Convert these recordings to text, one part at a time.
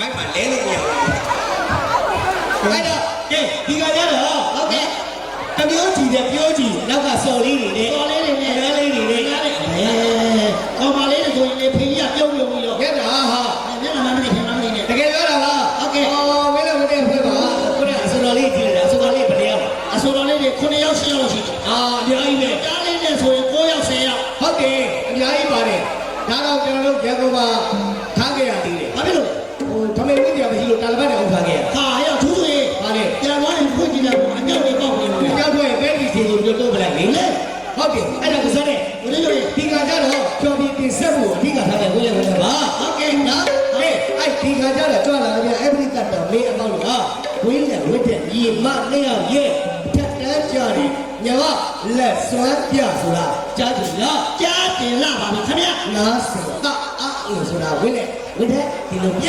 မိုက်မှာလဲလို့မရဘူးအဲ့တော့ကဲဒီကကြတော့ဟုတ်ကဲ့တမျိုးကြည့်တယ်ပြောကြည့်နောက်ကစော်လေးတွေနဲ့ လို့ဆိုတာဝင်တယ်ဝင်တယ်ဒီလိုပြ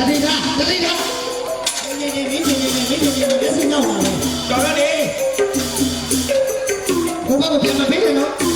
တတိကတတိကရေရေရေရေရေရေရေရေရေစင်ရောက်ပါလေတော်ရနေဘုရားကပြန်မပေးနဲ့နော်